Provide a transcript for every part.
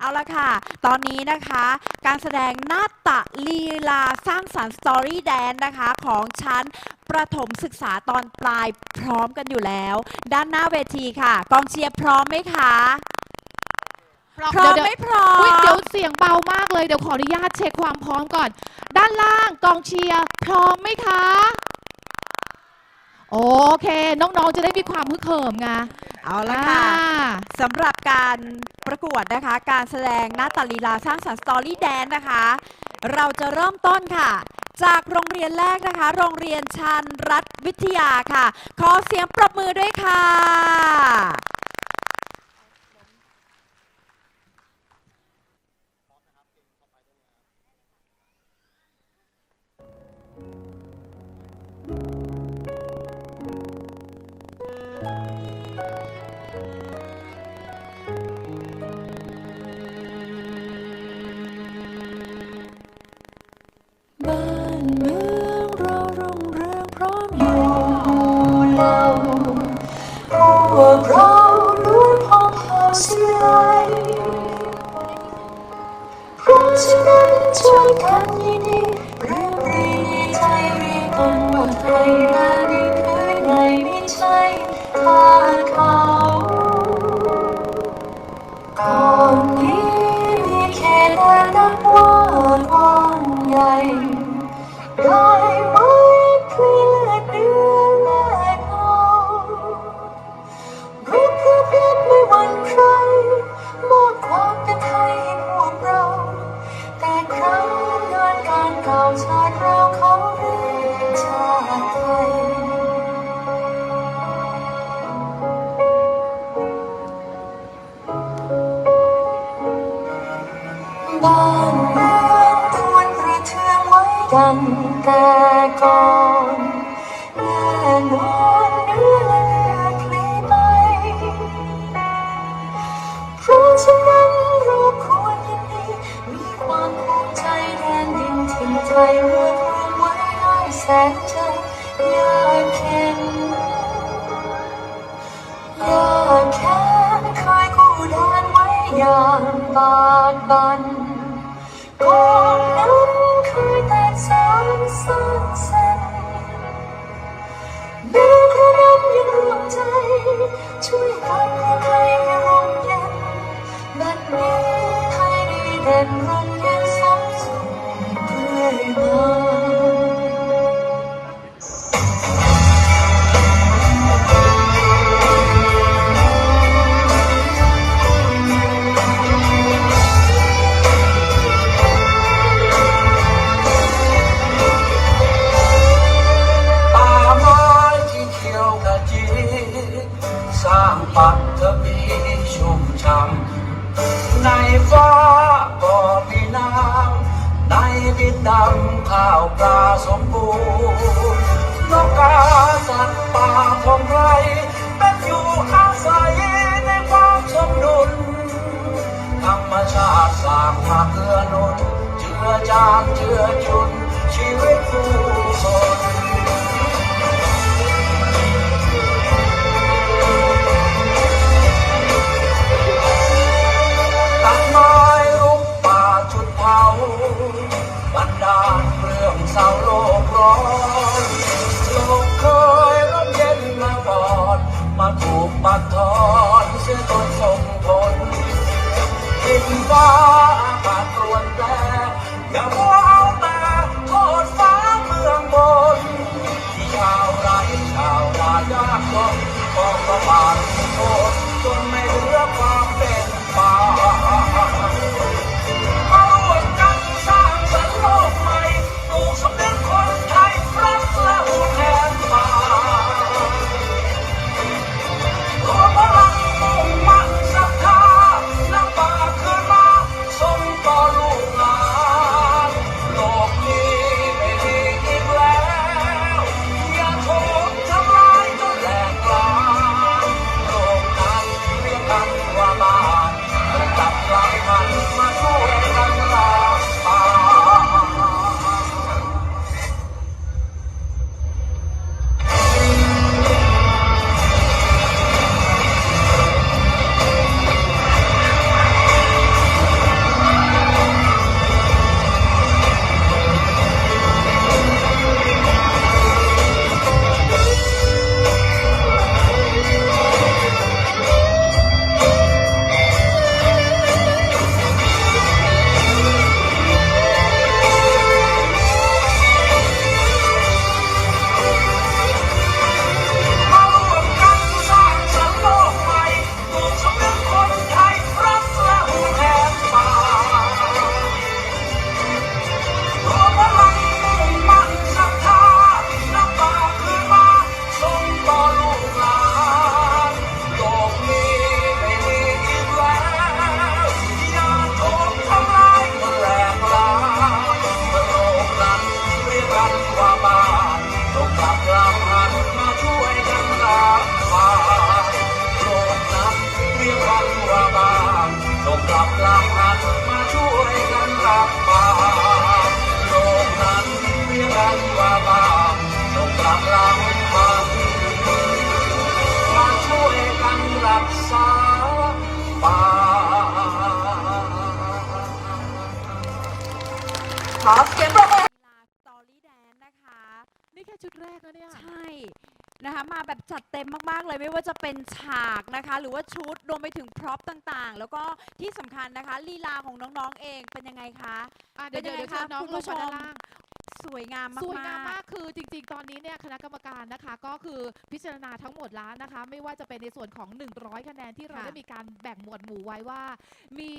เอาละค่ะ ตอนนี้นะคะ การแสดงนาฏลีลาสร้างสรรค์สตอรี่แดนนะคะ ของชั้นประถมศึกษาตอนปลายพร้อมกันอยู่แล้ว ด้านหน้าเวทีค่ะ กองเชียร์พร้อมไหมคะ พร้อมเดี๋ยวไม่พร้ออุ๊ยมเดี๋ยวเสียงเบามากเลยเดี๋ยวขออนุญาตเช็คความพร้อมก่อน ด้านล่างกองเชียร์พร้อมไหมคะ โอเค น้องๆจะได้มีความฮึกเหิมไงเอาละค่ะอ่าสำหรับการ ประกวดนะคะ การแสดงนาตาลีลาสร้างสรรค์สตอรี่แดนนะคะ เราจะเริ่มต้นค่ะ จากโรงเรียนแรกนะคะ โรงเรียนชันรัฐวิทยาค่ะ ขอเสียงปรบมือด้วยค่ะ ช่วยทำยินดีเรื่องดีในใจเรียกกันว่าไทยนาดีคือในไม่ใช่ข้าเขาก่อนนี้มีแค่นั้นนับว่ากว้างใหญ่ได้ องไว้ดังแต่ก่อนแน่นอนเนื้อและเลือดพลีไปเพราะฉะนั้นเราควรยินดีมีความภูมิใจแดนดินถิ่นไทยรวบรวมไว้ได้แสนใจอยากเห็นอยากแค้นเคยกู้แดนไว้อย่างบากบัน ใจ ช่วยกันให้ไทยให้ร่มเย็นบัดนี้ไทยดีเด่นร่มเย็นสมสุขเรื่อยมา ในฟ้าก็มีน้ำในดินดำข้าวปลาสมบูรณ์นกกาสัตว์ป่าของไรเป็นอยู่อาศัยในความสมดุลธรรมชาติสร้างมาเกื้อนุนเจือจางเจือจุนชีวิตผู้คน นะคะมาแบบจัดเต็มมากๆเลยไม่ว่าจะเป็นฉากนะคะ หรือว่าชุดรวมไปถึงพร็อพต่างๆ แล้วก็ที่สำคัญนะคะลีลาของน้องๆเองเป็นยังไงคะอะเดี๋ยวเป็นเดี๋ยัยวงไงเดี๋ยวเชิญน้องคะคุณลผู้งชมามด้านล่าง สวยงามมากๆสวยงามมากคือจริง ๆ ตอนนี้เนี่ยคณะกรรมการนะคะ ก็คือพิจารณาทั้งหมดแล้วนะคะ ไม่ว่าจะเป็นในส่วนของ 100 คะแนนที่เราค่ะ ได้มีการแบ่งหมวดหมู่ไว้ว่า มี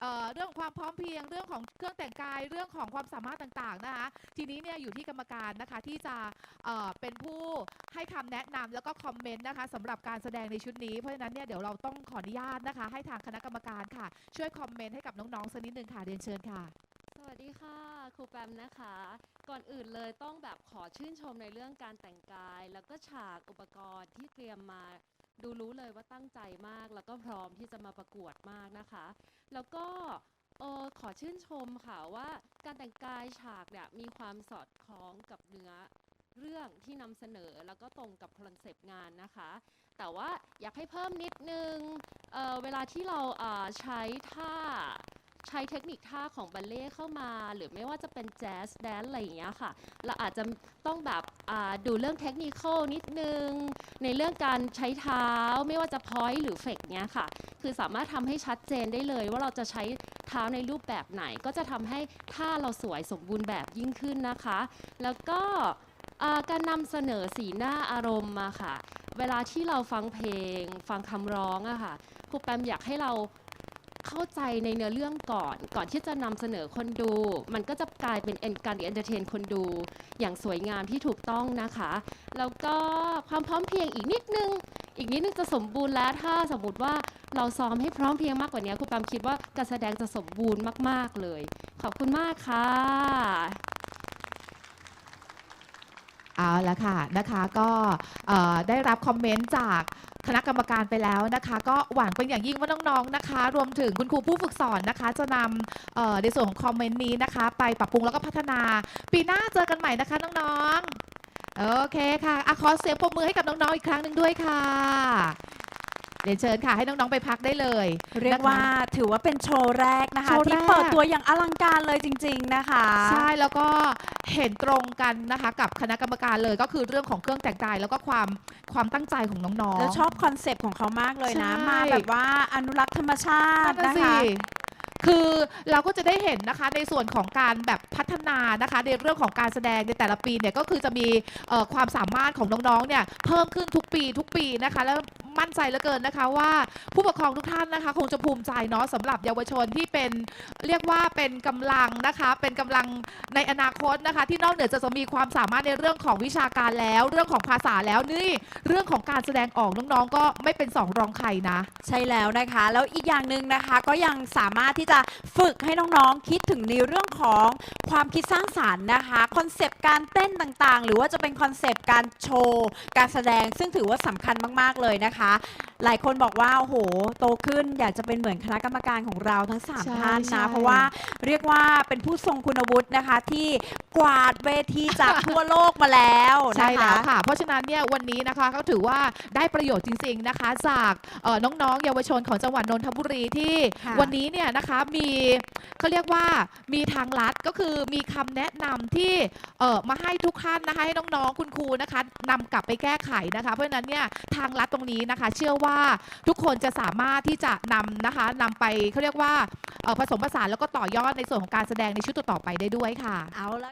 เอ่อเรื่องความพร้อมเพรียงเรื่องของเครื่องแต่งกายเรื่องของความสามารถต่างๆนะคะ ทีนี้เนี่ยอยู่ที่กรรมการนะคะที่จะเอ่อเป็นผู้ให้คำแนะนำแล้วก็คอมเมนต์นะคะสำหรับการแสดงในชุดนี้เพราะฉะนั้นเนี่ยเดี๋ยวเราต้องขออนุญาตนะคะ ให้ทางคณะกรรมการค่ะ ช่วยคอมเมนต์ให้กับน้องๆสักนิดนึงค่ะเรียนเชิญค่ะ สวัสดีค่ะ ครูแปมนะคะ ก่อนอื่นเลยต้องแบบขอชื่นชมในเรื่องการแต่งกาย แล้วก็ฉากอุปกรณ์ที่เตรียมมา ดูรู้เลยว่าตั้งใจมาก แล้วก็พร้อมที่จะมาประกวดมากนะคะ แล้วก็เออขอชื่นชมค่ะว่าการแต่งกายฉากเนี่ยมีความสอดคล้องกับเนื้อเรื่องที่นำเสนอแล้วก็ตรงกับคอนเซปต์งานนะคะ แต่ว่าอยากให้เพิ่มนิดนึงเเวลาที่เราใช้ท่า ใช้เทคนิคท่าของบัลเล่เข้ามา หรือไม่ว่าจะเป็นแจ๊สแดนอะไรอย่างเงี้ยค่ะ เราอาจจะต้องแบบดูเรื่องเทคนิคนิดนึง ในเรื่องการใช้เท้าไม่ว่าจะพอยต์หรือเฟกเนี้ยค่ะ คือสามารถทำให้ชัดเจนได้เลยว่าเราจะใช้เท้าในรูปแบบไหน ก็จะทำให้ท่าเราสวยสมบูรณ์แบบยิ่งขึ้นนะคะ แล้วก็การนำเสนอสีหน้าอารมณ์มาค่ะ เวลาที่เราฟังเพลง ฟังคำร้องอะค่ะครูแปมอยากให้เรา เข้าใจในเนื้อเรื่องก่อน ก่อนที่จะนำเสนอคนดู มันก็จะกลายเป็น en- การเอนเตอร์เทนคนดู อย่างสวยงามที่ถูกต้องนะคะแล้วก็ความพร้อมเพรียงอีกนิดนึง อีกนิดนึงจะสมบูรณ์แล้วถ้าสมมติว่าเราซ้อมให้พร้อมเพรียงมากกว่านี้คุณปามคิดว่าการแสดงจะสมบูรณ์มาก ๆเลย ขอบคุณมากค่ะเอาละค่ะนะคะก็ได้รับคอมเมนต์จาก คณะกรรมการไปแล้วนะคะ ก็หวังเป็นอย่างยิ่งว่าน้องๆนะคะ รวมถึงคุณครูผู้ฝึกสอนนะคะ จะนำในส่วนของคอมเมนต์นี้นะคะ ไปปรับปรุงแล้วก็พัฒนา ปีหน้าเจอกันใหม่นะคะน้องๆโอเคค่ะอะขอเสียงปรบมือให้กับน้องๆอีกครั้งหนึ่งด้วยค่ะ เรียนเชิญค่ะ ให้น้อง ๆ ไปพักได้เลยเรียกว่าถือว่าเป็นโชว์แรกนะคะ โชว์แรก ที่เปิดตัวอย่างอลังการเลยจริง ๆนะคะ ใช่แล้วก็เห็นตรงกันนะคะ กับคณะกรรมการเลยก็คือเรื่องของเครื่องแต่งกาย แล้วก็ความความตั้งใจของน้องๆ แล้วชอบคอนเซปต์ของเขามากเลยนะ ใช่ มาแบบว่าอนุรักษ์ธรรมชาตินั่นนะน่ะสิคะ คือเราก็จะได้เห็นนะคะในส่วนของการแบบพัฒนานะคะ ในเรื่องของการแสดงในแต่ละปีเนี่ยก็คือจะมีเอ่อความสามารถของน้องๆเนี่ยเพิ่มขึ้นทุกปีทุกปีนะคะ แล้ว มั่นใจเหลือเกินนะคะว่าผู้ปกครองทุกท่านนะคะคงจะภูมิใจเนาะสำหรับเยาวชนที่เป็นเรียกว่าเป็นกำลังนะคะ เป็นกำลังในอนาคตนะคะ ที่นอกเหนือจากจะมีความสามารถในเรื่องของวิชาการแล้ว เรื่องของภาษาแล้วนี่เรื่องของการแสดงออกน้องๆ ก็ไม่เป็นสองรองใครนะ ใช่แล้วนะคะ แล้วอีกอย่างหนึ่งนะคะก็ยังสามารถที่จะฝึกให้น้องๆคิดถึงในเรื่องของความคิดสร้างสารรค์นะคะคอนเซปต์การเต้นต่างๆ หรือว่าจะเป็นคอนเซปต์การโชว์การแสดงซึ่งถือว่าสำคัญมากๆเลยนะคะหลายคนบอกว่าโอ้โหโตขึ้นอยากจะเป็นเหมือนคณะกรรมการของเราทั้งสามใช่ท่านใช่ นะเพราะว่าเรียกว่าเป็นผู้ทรงคุณวุฒินะคะ ที่กวาดเวทีจากทั่วโลกมาแล้วใช่นะแล้วคะ ค่ะ เพราะฉะนั้นเนี่ยวันนี้นะคะก็ถือว่าได้ประโยชน์จริง ๆนะคะ จากเอ่อน้องๆ เยาวชนของจังหวัดนนทบุรีที่ค่ะวันนี้เนี่ยนะคะมี เขาเรียกว่ามีทางลัดก็คือมีคำแนะนำที่เออมาให้ทุกท่านนะคะให้น้องๆคุณครูนะคะนำกลับไปแก้ไขนะคะ เพราะฉะนั้นเนี่ยทางลัดตรงนี้นะคะ เชื่อว่าทุกคนจะสามารถที่จะนำนะคะนำไปเขาเรียกว่าผสมผสานแล้วก็ต่อยอดในส่วนของการแสดงในชุดต่อๆไปได้ด้วยค่ะเอาละ